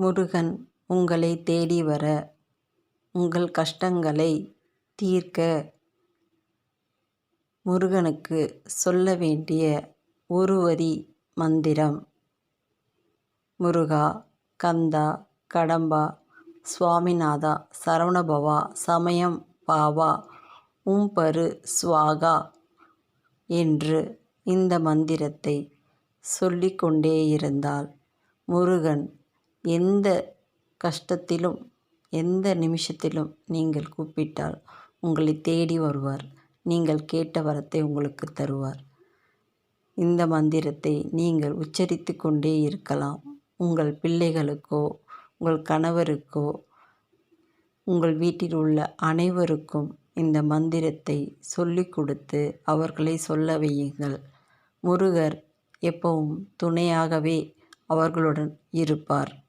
முருகன் உங்களை தேடி வர உங்கள் கஷ்டங்களை தீர்க்க முருகனுக்கு சொல்ல வேண்டிய ஒரு வரி மந்திரம். முருகா கந்தா கடம்பா சுவாமிநாதா சரவணபவா சமயம் பாவா உம்பரு சுவாகா என்று இந்த மந்திரத்தை சொல்லிக்கொண்டே இருந்தால் முருகன் எந்த கஷ்டத்திலும் எந்த நிமிஷத்திலும் நீங்கள் கூப்பிட்டால் உங்களை தேடி வருவார். நீங்கள் கேட்ட வரத்தை உங்களுக்கு தருவார். இந்த மந்திரத்தை நீங்கள் உச்சரித்து கொண்டே இருக்கலாம். உங்கள் பிள்ளைகளுக்கோ உங்கள் கணவருக்கோ உங்கள் வீட்டில் உள்ள அனைவருக்கும் இந்த மந்திரத்தை சொல்லிக் கொடுத்து அவர்களை சொல்ல வையுங்கள். முருகர் எப்பவும் துணையாகவே அவர்களுடன் இருப்பார்.